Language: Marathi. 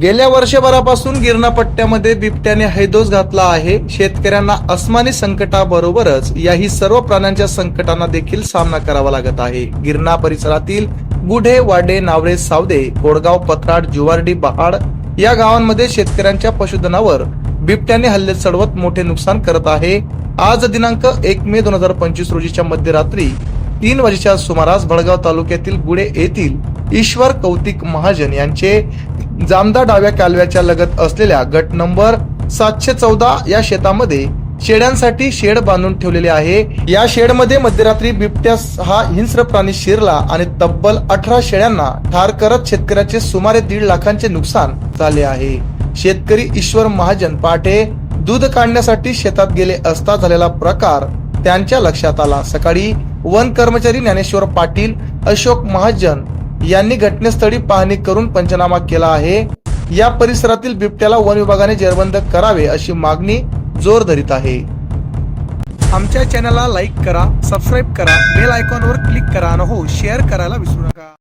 गेल्या वर्षभरापासून गिरणा पट्ट्यामध्ये बिबट्याने हैदोस घातला आहे. शेतकऱ्यांना अस्मानी संकटाबरोबरच याही सर्व प्राण्यांच्या संकटांना देखील सामना करावा लागत आहे. गिरणा परिसरातील गुढे वाडे नावरे सावदे कोडगाव पत्राड जुवारडी बहाड या गावांमध्ये शेतकऱ्यांच्या पशुधनावर बिबट्याने हल्ले चढवत मोठे नुकसान करत आहे. आज दिनांक एक मे दोन हजार पंचवीस रोजीच्या मध्यरात्री तीन वाजेच्या सुमारास भडगाव तालुक्यातील गुडे येथील ईश्वर कौतिक महाजन यांचे जामदा डाव्या कालव्याच्या लगत असलेल्या गट नंबर सातशे चौदा या शेतामध्ये शेळ्यांसाठी शेड बांधून ठेवलेले आहे. या शेडमध्ये मध्यरात्री बिबट्या हा हिंस्र प्राणी शिरला आणि तब्बल अठरा शेळ्यांना ठार करत शेतकऱ्याचे सुमारे दीड लाखांचे नुकसान झाले आहे. शेतकरी ईश्वर महाजन पाटे दूध काढण्यासाठी शेतात गेले असता झालेला प्रकार त्यांच्या लक्षात आला. सकाळी वन कर्मचारी ज्ञानेश्वर पाटील अशोक महाजन यांनी घटनास्थळी पाहणी करून पंचनामा केला आहे. या परिसरातील बिबट्याला वन विभागाने जेरबंद करावे अशी मागणी जोर धरीत आहे. आमच्या चॅनलला लाईक करा सबस्क्राईब करा बेल आयकॉनवर क्लिक करा आणि हो शेअर करायला विसरू नका.